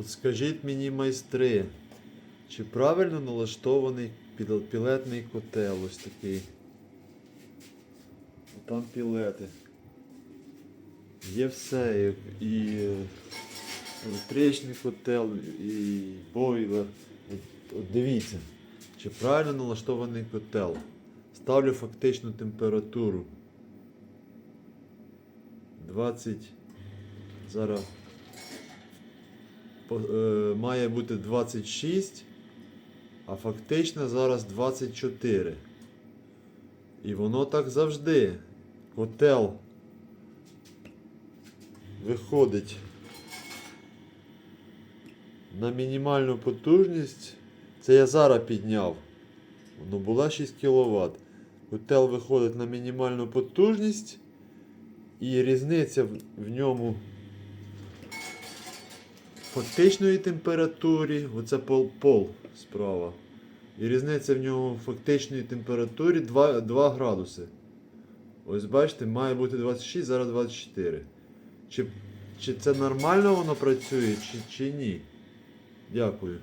От скажіть мені, майстри, чи правильно налаштований пілетний котел ось такий? Там пілети. Є все, і, електричний котел, і бойлер. От, от дивіться, чи правильно налаштований котел. Ставлю фактичну температуру. 20. Зараз має бути 26, а фактично зараз 24. І воно так завжди. Котел виходить на мінімальну потужність. Це я зараз підняв. Воно була 6 кВт. Котел виходить на мінімальну потужність. І різниця в, в ньому фактичної температурі, оце пол, пол справа. І різниця в ньому фактичної температурі 2, 2 градуси. Ось бачите, має бути 26, зараз 24. Чи, чи це нормально воно працює, чи, чи ні? Дякую.